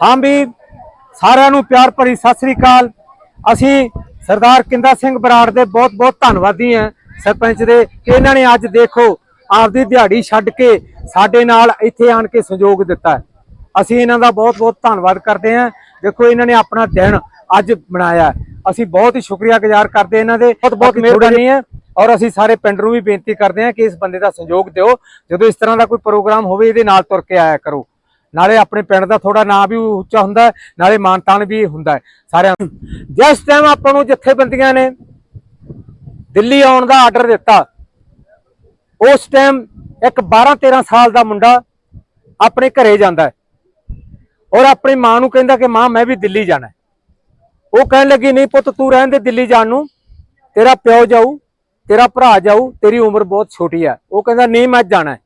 ਹਾਂ ਵੀ ਸਾਰਿਆਂ ਨੂੰ ਪਿਆਰ ਭਰੀ ਸਤਿ ਸ੍ਰੀ ਅਕਾਲ। ਅਸੀਂ ਸਰਦਾਰ ਕਿੰਦਾ ਸਿੰਘ ਬਰਾੜ ਦੇ ਬਹੁਤ ਬਹੁਤ ਧੰਨਵਾਦੀ ਹਾਂ। ਸਰਪੰਚ ਦੇ ਕਿ ਇਹਨਾਂ ਨੇ ਅੱਜ ਦੇਖੋ ਆਪਦੀ ਦਿਹਾੜੀ ਛੱਡ ਕੇ ਸਾਡੇ ਨਾਲ ਇੱਥੇ ਆਣ ਕੇ ਸਹਿਯੋਗ ਦਿੱਤਾ। ਅਸੀਂ ਇਹਨਾਂ ਦਾ ਬਹੁਤ ਬਹੁਤ ਧੰਨਵਾਦ ਕਰਦੇ ਹਾਂ। ਦੇਖੋ ਇਹਨਾਂ ਨੇ ਆਪਣਾ ਦਿਨ ਅੱਜ ਬਣਾਇਆ। ਅਸੀਂ ਬਹੁਤ ਹੀ ਸ਼ੁਕਰੀਆਗੁਜ਼ਾਰ ਕਰਦੇ ਹਾਂ ਇਹਨਾਂ ਦੇ। ਬਹੁਤ ਬਹੁਤ ਮਿਹਰਬਾਨੀ ਹੈ। ਔਰ ਅਸੀਂ ਸਾਰੇ ਪਿੰਡ ਨੂੰ ਵੀ ਬੇਨਤੀ ਕਰਦੇ ਹਾਂ ਕਿ ਇਸ ਬੰਦੇ ਦਾ ਸਹਿਯੋਗ ਦਿਓ। ਜਦੋਂ ਇਸ ਤਰ੍ਹਾਂ ਦਾ ਕੋਈ ਪ੍ਰੋਗਰਾਮ ਹੋਵੇ ਇਹਦੇ ਨਾਲ ਤੁਰ ਕੇ ਆਇਆ ਕਰੋ। ਨਾਲੇ ਆਪਣੇ ਪਿੰਡ ਦਾ ਥੋੜਾ ਨਾਂ ਵੀ ਉੱਚਾ ਹੁੰਦਾ ਹੈ, ਨਾਲੇ ਮਾਨਤਾਨ ਵੀ ਹੁੰਦਾ ਸਾਰਿਆਂ ਨੂੰ। ਜਿਸ ਟਾਈਮ ਆਪਾਂ ਨੂੰ ਜਥੇਬੰਦੀਆਂ ਨੇ ਦਿੱਲੀ ਆਉਣ ਦਾ ਆਰਡਰ ਦਿੱਤਾ ਉਸ ਟਾਈਮ ਇੱਕ 12 13 ਸਾਲ ਦਾ ਮੁੰਡਾ ਆਪਣੇ ਘਰੇ ਜਾਂਦਾ ਔਰ ਆਪਣੀ ਮਾਂ ਨੂੰ ਕਹਿੰਦਾ ਕਿ ਮਾਂ ਮੈਂ ਵੀ ਦਿੱਲੀ ਜਾਣਾ ਉਹ ਕਹਿਣ ਲੱਗੀ ਨਹੀਂ ਪੁੱਤ ਤੂੰ ਰਹਿਣ ਦੇ ਦਿੱਲੀ ਜਾਣ ਨੂੰ। ਤੇਰਾ ਪਿਓ ਜਾਊ ਤੇਰਾ ਭਰਾ ਜਾਊ ਤੇਰੀ ਉਮਰ ਬਹੁਤ ਛੋਟੀ ਹੈ। ਉਹ ਕਹਿੰਦਾ ਨਹੀਂ ਮੈਂ ਜਾਣਾ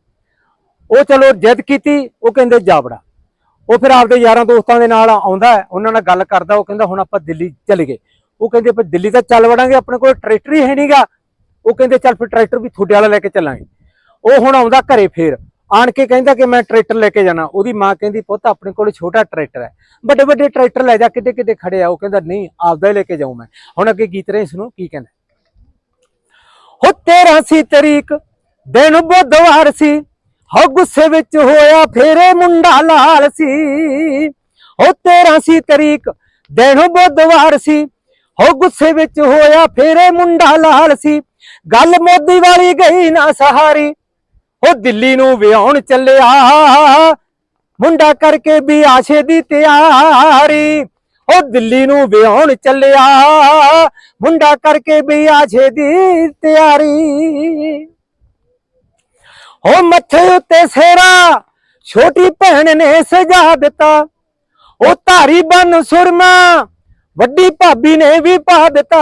ਉਹ ਚਲੋ ਜਿੱਦ ਕੀਤੀ, ਉਹ ਕਹਿੰਦੇ ਜਾਵੜਾ ਉਹ ਫਿਰ ਆਪਦੇ ਯਾਰਾਂ ਦੋਸਤਾਂ ਦੇ ਨਾਲ ਆਉਂਦਾ ਉਹਨਾਂ ਨਾਲ ਗੱਲ ਕਰਦਾ, ਉਹ ਕਹਿੰਦਾ ਹੁਣ ਆਪਾਂ ਦਿੱਲੀ ਚਲੇ ਗਏ। ਉਹ ਕਹਿੰਦੇ ਆਪਾਂ ਦਿੱਲੀ ਤਾਂ ਚੱਲ ਵੜਾਂਗੇ, ਆਪਣੇ ਕੋਲ ਟਰੈਕਟਰ ਹੀ ਹੈ ਨਹੀਂਗਾ। ਉਹ ਕਹਿੰਦੇ ਚੱਲ ਫਿਰ ਟਰੈਕਟਰ ਵੀ ਤੁਹਾਡੇ ਵਾਲਾ ਲੈ ਕੇ ਚੱਲਾਂਗੇ। ਉਹ ਹੁਣ ਆਉਂਦਾ ਘਰੇ ਫੇਰ, ਆਣ ਕੇ ਕਹਿੰਦਾ ਕਿ ਮੈਂ ਟਰੈਕਟਰ ਲੈ ਕੇ ਜਾਣਾ। ਉਹਦੀ ਮਾਂ ਕਹਿੰਦੀ, ਪੁੱਤ, ਆਪਣੇ ਕੋਲ ਛੋਟਾ ਟਰੈਕਟਰ ਹੈ। ਵੱਡੇ ਵੱਡੇ ਟਰੈਕਟਰ ਲੈ ਜਾ, ਕਿੱਡੇ ਕਿੱਡੇ ਖੜੇ ਆ? ਉਹ ਕਹਿੰਦਾ, ਨਹੀਂ, ਆਪਦਾ ਹੀ ਲੈ ਕੇ ਜਾਊਂ ਮੈਂ। ਹੁਣ ਅੱਗੇ ਗੀਤ ਰਹੇ, ਸੁਣੋ ਕੀ ਕਹਿੰਦਾ ਹੋ। 13 ਸੀ ਤਰੀਕ, ਦਿਨ ਬੁੱਧਵਾਰ ਸੀ। ਹੋ ਗੁੱਸੇ ਵਿੱਚ ਹੋਇਆ ਫੇਰੇ ਮੁੰਡਾ ਲਾਲ ਸੀ। ਹੋ 13 ਸੀ ਤਰੀਕ ਦਿਨ ਬੁੱਧਵਾਰ ਸੀ। ਹੋ ਗੁੱਸੇ ਵਿੱਚ ਹੋਇਆ ਫੇਰੇ ਮੁੰਡਾ ਲਾਲ ਸੀ। ਗੱਲ ਮੋਦੀ ਵਾਲੀ ਗਈ ਨਾ ਸਹਾਰੀ। ਉਹ ਦਿੱਲੀ ਨੂੰ ਵਿਆਹਣ ਚੱਲਿਆ। ਮੁੰਡਾ ਕਰਕੇ ਵੀ ਆਸ਼ੇ ਦੀ ਤਿਆਰੀ। ਉਹ ਦਿੱਲੀ ਨੂੰ ਵਿਆਹਣ ਚੱਲਿਆ। ਮੁੰਡਾ ਕਰਕੇ ਵੀ ਆਸ਼ੇ ਦੀ ਤਿਆਰੀ। ਹੋ ਮੱਥੇ ਉੱਤੇ ਸੇਰਾ, ਛੋਟੀ ਭੈਣ ਨੇ ਸਜਾ ਦਿੱਤਾ। ਉਹ ਧਾਰੀ ਬਨ ਸੁਰਮਾ, ਵੱਡੀ ਭਾਬੀ ਨੇ ਵੀ ਪਾ ਦਿੱਤਾ।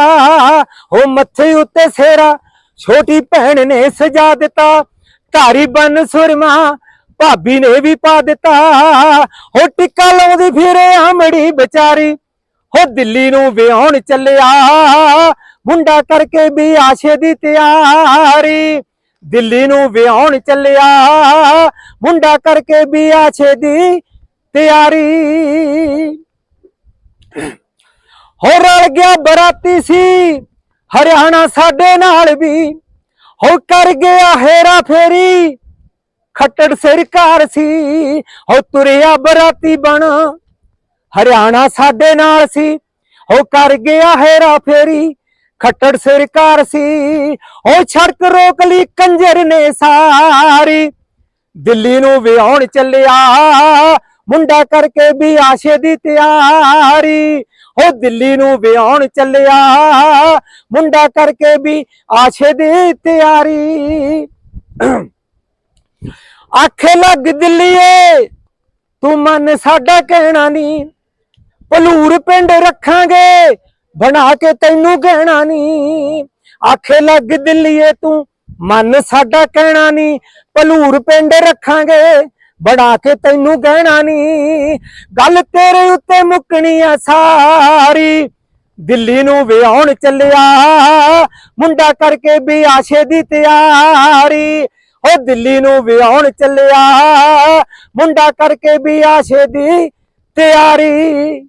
ਉਹ ਮੱਥੇ ਉੱਤੇ ਸੇਰਾ, ਛੋਟੀ ਭੈਣ ਨੇ ਸਜਾ ਦਿੱਤਾ। ਧਾਰੀ ਬਨ ਸੁਰਮਾ, ਭਾਬੀ ਨੇ ਵੀ ਪਾ ਦਿੱਤਾ। ਉਹ ਟਿੱਕਾ ਲਾਉਂਦੀ ਫਿਰੇ ਹਮੜੀ ਵਿਚਾਰੀ। ਉਹ ਦਿੱਲੀ ਨੂੰ ਵਿਆਹਣ ਚੱਲਿਆ। ਮੁੰਡਾ ਕਰਕੇ ਵੀ ਆਸ਼ੇ ਦੀ ਤਿਆਰੀ। ਦਿੱਲੀ ਨੂੰ ਵਿਆਹਣ ਚੱਲਿਆ। ਮੁੰਡਾ ਕਰਕੇ ਵੀ ਆਸ਼ੇ ਦੀ ਤਿਆਰੀ। ਹੋ ਰਲ ਗਿਆ ਬਰਾਤੀ ਸੀ, ਹਰਿਆਣਾ ਸਾਡੇ ਨਾਲ ਵੀ। ਹੋ ਕਰ ਗਿਆ ਹੇਰਾ ਫੇਰੀ, ਖੱਟੜ ਸਰਕਾਰ ਸੀ। ਹੋ ਤੁਰਿਆ ਬਰਾਤੀ ਬਣ, ਹਰਿਆਣਾ ਸਾਡੇ ਨਾਲ ਸੀ। ਹੋ ਕਰ ਗਿਆ ਹੇਰਾ ਫੇਰੀ ਖੱਟੜ ਸਰਕਾਰ ਸੀ। ਉਹ ਸੜਕ ਰੋਕ ਲਈ ਕੰਜਰ ਨੇ ਸਾਰੀ। ਦਿੱਲੀ ਨੂੰ ਵਿਆਹਣ ਚੱਲਿਆ। ਮੁੰਡਾ ਕਰਕੇ ਵੀ ਆਸ਼ੇ ਦੀ ਤਿਆਰੀ। ਉਹ ਦਿੱਲੀ ਨੂੰ ਵਿਆਹਣ ਚੱਲਿਆ। ਮੁੰਡਾ ਕਰਕੇ ਵੀ ਆਸ਼ੇ ਦੀ ਤਿਆਰੀ। ਆਖੇ, ਲੱਗ ਦਿੱਲੀਏ, ਤੂੰ ਮਨ ਸਾਡਾ ਕਹਿਣਾ ਨਹੀਂ ਭਲੂਰ ਪਿੰਡ ਰੱਖਾਂਗੇ। ਬਣਾ ਕੇ ਤੈਨੂੰ ਕਹਿਣਾ ਨਹੀਂ ਆਖੇ, ਲੱਗ ਦਿੱਲੀਏ ਤੂੰ, ਮਨ ਸਾਡਾ ਕਹਿਣਾ ਨਹੀਂ ਭਲੂਰ ਪਿੰਡ ਰੱਖਾਂਗੇ, ਬਣਾ ਕੇ ਤੈਨੂੰ ਕਹਿਣਾ ਨਹੀਂ ਗੱਲ ਤੇਰੇ ਉੱਤੇ ਮੁੱਕਣੀ ਆ ਸਾਰੀ। ਦਿੱਲੀ ਨੂੰ ਵਿਆਹਣ ਚੱਲਿਆ, ਮੁੰਡਾ ਕਰਕੇ ਵੀ ਆਸ਼ੇ ਦੀ ਤਿਆਰੀ। ਉਹ ਦਿੱਲੀ ਨੂੰ ਵਿਆਹਣ ਚੱਲਿਆ, ਮੁੰਡਾ ਕਰਕੇ ਵੀ ਆਸ਼ੇ ਦੀ ਤਿਆਰੀ।